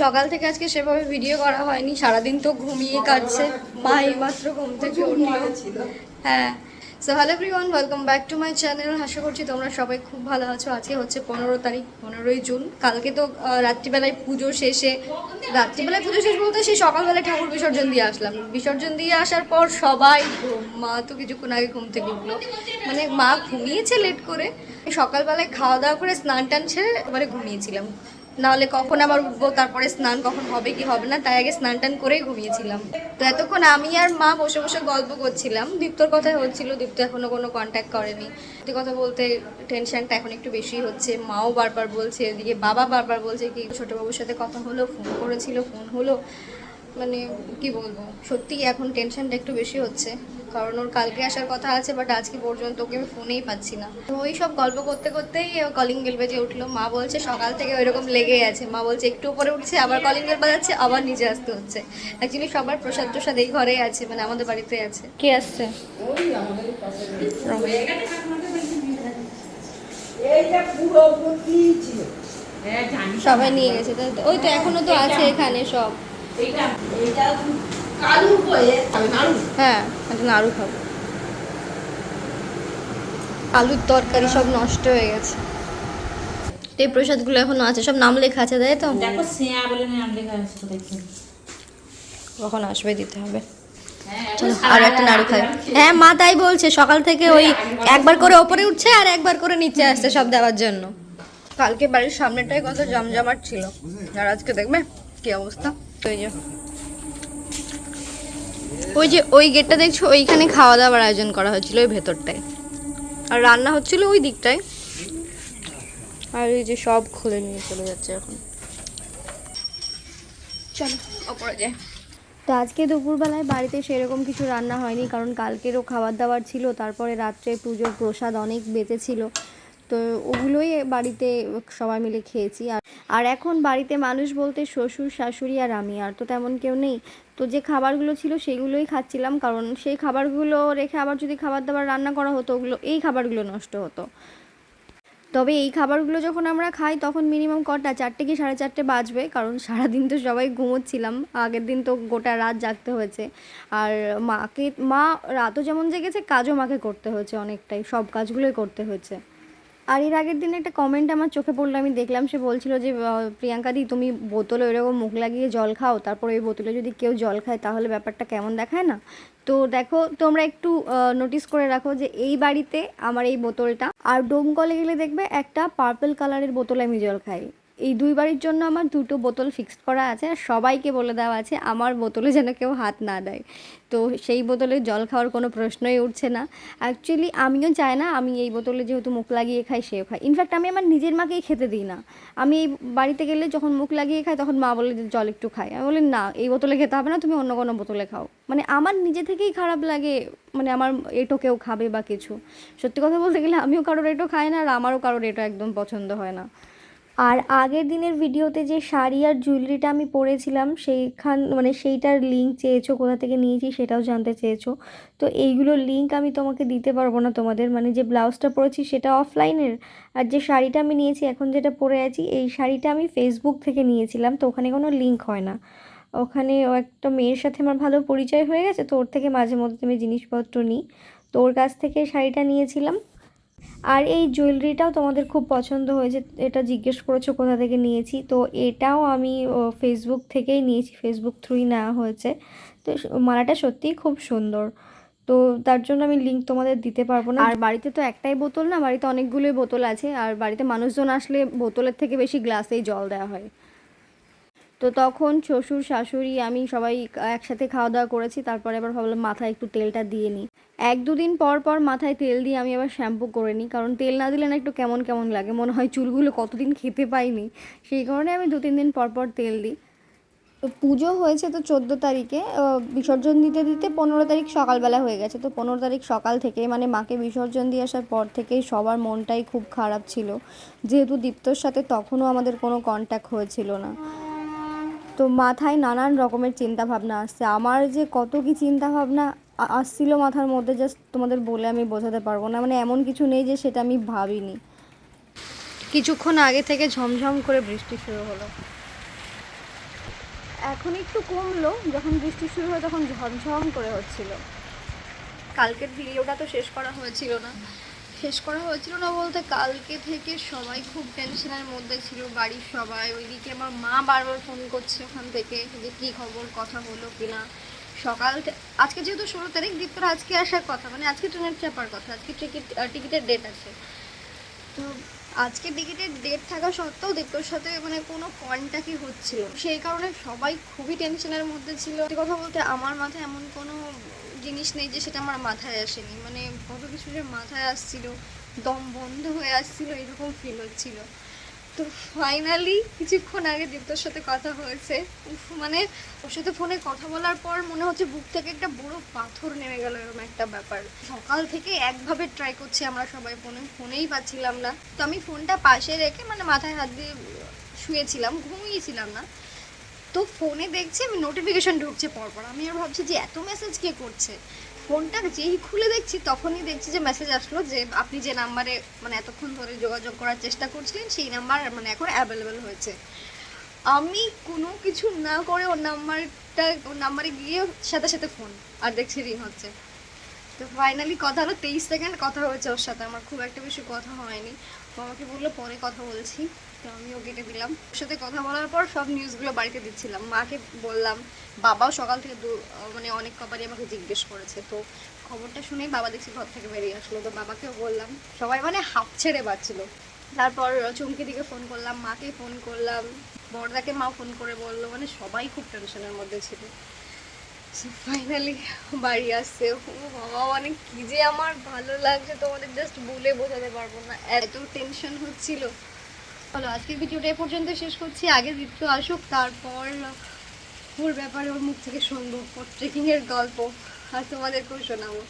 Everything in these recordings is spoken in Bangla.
সকাল থেকে আজকে সেভাবে ভিডিও করা হয়নি, সারাদিন তো ঘুমিয়ে কাটছে। মা এইমাত্র ঘুম থেকে উঠল। হ্যাঁ। So hello everyone welcome back to my channel আশা করছি তোমরা সবাই খুব ভালো আছো। আজকে হচ্ছে পনেরো তারিখ, পনেরোই জুন। কালকে তো রাত্রিবেলায় পুজো শেষে। রাত্রিবেলায় পুজো শেষ বলতে সেই সকালবেলায় ঠাকুর বিসর্জন দিয়ে আসলাম। বিসর্জন দিয়ে আসার পর সবাই মা তো কিছুক্ষণ আগে ঘুম থেকে উঠল। মানে মা ঘুমিয়েছে লেট করে। সকালবেলায় খাওয়া দাওয়া করে স্নান টান সেরে এবারে ঘুমিয়েছিলাম। নাহলে কখন আবার উঠবো, তারপরে স্নান কখন হবে কি হবে না, তাই আগে স্নান টান করেই ঘুমিয়েছিলাম। তো এতক্ষণ আমি আর মা বসে বসে গল্প করছিলাম। দীপ্তর কথাই হচ্ছিল, দীপ্ত এখনও কোনো কন্ট্যাক্ট করেনি। সত্যি কথা বলতে টেনশনটা এখন একটু বেশি হচ্ছে। মাও বারবার বলছে, এদিকে বাবা বারবার বলছে কি, ছোটোবাবুর সাথে কথা হলো ফোন করেছিল ফোন হলো। মানে কি বলব সত্যি এখন টেনশনটা একটু বেশি হচ্ছে। কারণ ওর কালকে আসার কথা আছে বাট আজকে পর্যন্ত ওকে আমি ফোনেই পাচ্ছি না। তো ওই সব গল্প করতে করতেই কলিং বেল বেজে উঠল। মা বলছে সকাল থেকে ওইরকম লেগেই আছে। মা বলছে একটু উপরে উঠছে আবার কলিং বেল বাজাচ্ছে আবার নিচে আসতে হচ্ছে। অ্যাকচুয়ালি সবার প্রসাদ প্রসাদ এই ঘরেই আছে মানে আমাদের বাড়িতে আছে। কে আসছে? সবাই নিয়ে গেছে। ওই তো এখনও তো আছে এখানে সব। হয়ে নাড়ু। একটা নাড়ু খাব। আলুর তরকারি সব নষ্ট হয়ে গেছে। এই প্রসাদগুলো এখনও আছে সব নাম লেখা আছে তাই তো? দেখো সিয়া বলে নাম লেখা আছে তো কখন আসবে দিতে হবে। হ্যাঁ চলো আর একটা নাড়ু খাই। হ্যাঁ মা তাই বলছে সকাল থেকে ওই একবার করে ওপরে উঠছে আর একবার করে নিচে আসছে সব দেওয়ার জন্য। কালকে বাড়ির সামনেটাই কত জমজমাট ছিল। আর আজকে দেখবে কি অবস্থা? ওই যে ওই গেটটা দেখছ, ওইখানে খাওয়া দাওয়ার আয়োজন করা হয়েছিল ওই ভেতরটায়। আর রান্না হচ্ছিল ওই দিকটায়। আর এই যে সব খুলে নিয়ে চলে যাচ্ছে এখন। চলো যাই। তো আজকে দুপুরবেলায় বাড়িতে সেরকম কিছু রান্না হয়নি, কারণ কালকেরও খাবার দাবার ছিল, তারপরে রাত্রে পুজোর প্রসাদ অনেক বেঁচেছিল। তো ওগুলোই বাড়িতে সবাই মিলে খেয়েছি। আর আর এখন বাড়িতে মানুষ বলতে শ্বশুর, শাশুড়ি আর আমি, আর তো তেমন কেউ নেই। তো যে খাবারগুলো ছিল সেগুলোই খাচ্ছিলাম, কারণ সেই খাবারগুলো রেখে আবার যদি খাবার দাবার রান্না করা হতো, ওগুলো, এই খাবারগুলো নষ্ট হতো। তবে এই খাবারগুলো যখন আমরা খাই, তখন মিনিমাম কটা, চারটে কি সাড়ে চারটে বাজবে, কারণ সারাদিন তো সবাই ঘুমোচ্ছিলাম। আগের দিন তো গোটা রাত জাগতে হয়েছে। আর মাকে, মা রাতও যেমন জেগেছে, কাজও মাকে করতে হয়েছে অনেকটাই, সব কাজগুলোই করতে হয়েছে। আর এর আগের দিন একটা কমেন্ট আমার চোখে পড়ল, আমি দেখলাম সে বলছিল যে প্রিয়াঙ্কা দি, তুমি বোতলে ওইরকম মুখ লাগিয়ে জল খাও, তারপর ওই বোতলে যদি কেউ জল খায় তাহলে ব্যাপারটা কেমন দেখায় না? তো দেখো, তোমরা একটু নোটিস করে রাখো যে এই বাড়িতে আমার এই বোতলটা, আর ডোমকলে গেলে দেখবে একটা পার্পল কালারের বোতলে আমি জল খাই। এই দুই বাড়ির জন্য আমার দুটো বোতল ফিক্সড করা আছে আর সবাইকে বলে দেওয়া আছে আমার বোতলে যেন কেউ হাত না দেয়। তো সেই বোতলে জল খাওয়ার কোনো প্রশ্নই উঠছে না। অ্যাকচুয়ালি আমিও চাই না আমি এই বোতলে যেহেতু মুখ লাগিয়ে খাই, সেও খাই ইনফ্যাক্ট আমি আমার নিজের মাকেই খেতে দিই না। আমি এই বাড়িতে গেলে যখন মুখ লাগিয়ে খাই, তখন মা বলে জল একটু খাই আমি বলি, না, এই বোতলে খেতে হবে না, তুমি অন্য কোনো বোতলে খাও। মানে আমার নিজে থেকেই খারাপ লাগে মানে আমার এটো কেউ খাবে বা কিছু। সত্যি কথা বলতে গেলে আমিও কারোর এটো খাই না আর আমারও কারোর এটো একদম পছন্দ হয় না। আর আগের দিনের ভিডিওতে যে শাড়ি আর জুয়েলারিটা আমি পরেছিলাম, সেইখান মানে সেইটার লিঙ্ক চেয়েছো, কোথা থেকে নিয়েছি সেটাও জানতে চেয়েছো। তো এইগুলো লিঙ্ক আমি তোমাকে দিতে পারব না তোমাদের। মানে যে ব্লাউজটা পরেছি সেটা অফলাইনের আর যে শাড়িটা আমি নিয়েছি, এখন যেটা পরে আছি, এই শাড়িটা আমি ফেসবুক থেকে নিয়েছিলাম, তো ওখানে কোনো লিঙ্ক হয় না। ওখানে একটা মেয়ের সাথে আমার ভালো পরিচয় হয়ে গেছে, তো ওর থেকে মাঝে মধ্যে আমি জিনিসপত্র নিই। তো ওর কাছ থেকে শাড়িটা নিয়েছিলাম। আর এই জুয়েলারিটাও তোমাদের খুব পছন্দ হয়েছে, এটা জিজ্ঞেস করেছ কোথা থেকে নিয়েছি, তো এটাও আমি ফেসবুক থেকেই নিয়েছি ফেসবুক থ্রুই নেওয়া হয়েছে, তো মালাটা সত্যিই খুব সুন্দর, তো তার জন্য আমি লিঙ্ক তোমাদের দিতে পারব না। আর বাড়িতে তো একটাই বোতল না, বাড়িতে অনেকগুলোই বোতল আছে, আর বাড়িতে মানুষজন আসলে বোতলের থেকে বেশি গ্লাসেই জল দেওয়া হয়। তো তখন শ্বশুর, শাশুড়ি আমি সবাই একসাথে খাওয়া দাওয়া করেছি। তারপরে আবার ভাবলাম মাথায় একটু তেলটা দিয়ে নিই। এক দুদিন পর পর মাথায় তেল দিয়ে আমি আবার শ্যাম্পু করে নিই। কারণ তেল না দিলে না একটু কেমন কেমন লাগে। মনে হয় চুলগুলো কতদিন খেতে পাইনি। সেই কারণে আমি দু তিন দিন পর পর তেল দিই। তো পুজো হয়েছে তো চোদ্দ তারিখে। বিসর্জন দিতে দিতে পনেরো তারিখ সকালবেলা হয়ে গেছে। তো পনেরো তারিখ সকাল থেকে মানে মাকে বিসর্জন দিয়ে আসার পর থেকেই সবার মনটাই খুব খারাপ ছিল। যেহেতু দীপ্তর সাথে তখনও আমাদের কোনো কন্ট্যাক্ট হয়েছিল না। তো মাথায় নানান রকমের চিন্তা ভাবনা আসছে। আমার যে কত কি চিন্তা ভাবনা আসছিল মাথার মধ্যে জাস্ট তোমাদের বলে আমি বোঝাতে পারব না। মানে এমন কিছু নেই যে সেটা আমি ভাবিনি। কিছুক্ষণ আগে থেকে ঝমঝম করে বৃষ্টি শুরু হলো। এখন একটু কমলো, যখন বৃষ্টি শুরু হয় তখন ঝমঝম করে হচ্ছিল। কালকের ভিডিওটা তো শেষ করা হয়েছিল না। শেষ করা হয়েছিল না বলতে কালকে থেকে সবাই খুব টেনশনের মধ্যে ছিল বাড়ির সবাই। ওইদিকে আমার মা বারবার ফোন করছে ওখান থেকে যে কী খবর, কথা হলো কিনা। সকাল থে- আজকে যেহেতু ষোলো তারিখ দীপ্তর আজকে আসার কথা? মানে আজকে ট্রেনের চাপার কথা, আজকে টিকিট টিকিটের ডেট আছে। তো আজকে টিকিটের ডেট থাকা সত্ত্বেও দীপ্তর সাথে মানে কোনো কন্ট্যাক্টই হচ্ছিল? সেই কারণে সবাই খুবই টেনশনের মধ্যে ছিল। কথা বলতে আমার মাথায় এমন কোনো জিনিস নেই যে সেটা আমার মাথায় আসেনি। মানে কত কিছু যে মাথায় আসছিল, দম বন্ধ হয়ে আসছিল, এরকম ফিল হচ্ছিল। তো ফাইনালি কিছুক্ষণ আগে দীপ্তর সাথে কথা হয়েছে। উফ, মানে ওর সাথে ফোনে কথা বলার পর মনে হচ্ছে বুক থেকে একটা বড় পাথর নেমে গেল এরকম একটা ব্যাপার। সকাল থেকে একভাবে ট্রাই করছি আমরা সবাই ফোনে ফোনেই পাচ্ছিলাম না। তো আমি ফোনটা পাশে রেখে মানে মাথায় হাত দিয়ে শুয়েছিলাম ঘুমিয়েছিলাম না। তো ফোনে দেখছি আমি নোটিফিকেশন ঢুকছে পরপর। আমি আর ভাবছি যে এত মেসেজ কে করছে? ফোনটা যেই খুলে দেখছি, তখনই দেখছি যে মেসেজ আসলো যে আপনি যে নাম্বারে মানে এতক্ষণ ধরে যোগাযোগ করার চেষ্টা করছিলেন, সেই নাম্বার মানে এখন অ্যাভেলেবেল হয়েছে। আমি কোনো কিছু না করে ওর নাম্বারটা ওর নাম্বারে গিয়ে সাথে সাথে ফোন আর দেখছি রিং হচ্ছে। তো ফাইনালি কথা হলো, তেইশ সেকেন্ড কথা হয়েছে ওর সাথে, আমার খুব একটা বেশি কথা হয়নি। আমাকে বলল, পরে কথা বলছি। সাথে কথা বলার পর সব নিউজগুলো বাড়িতে দিচ্ছিলাম। মাকে বললাম, বাবাও সকাল থেকে মানে অনেক কবারই আমাকে জিজ্ঞেস করেছে। তো খবরটা শুনেই বাবা দেখছি ঘর থেকে বেরিয়ে আসলো। তো বাবাকেও বললাম, সবাই মানে হাফ ছেড়ে বাঁচছিল তারপর চুমকি দিকে ফোন করলাম, মাকে ফোন করলাম, বড়দাকে মা ফোন করে বলল। মানে সবাই খুব টেনশনের মধ্যে ছিল। ফাইনালি বাড়ি আসছে। বাবা মানে কি যে আমার ভালো লাগছে, তোমাদের জাস্ট বলে বোঝাতে পারব না। এত টেনশন হচ্ছিল। চলো, আজকের ভিডিওটা এ পর্যন্ত শেষ করছি। আগে দ্বিতীয় আসুক, তারপর ওর ব্যাপারে ওর মুখ থেকে শুনব ট্রেকিংয়ের গল্প, আর তোমাদেরকেও শোনাবো।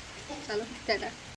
চলো, টাটা।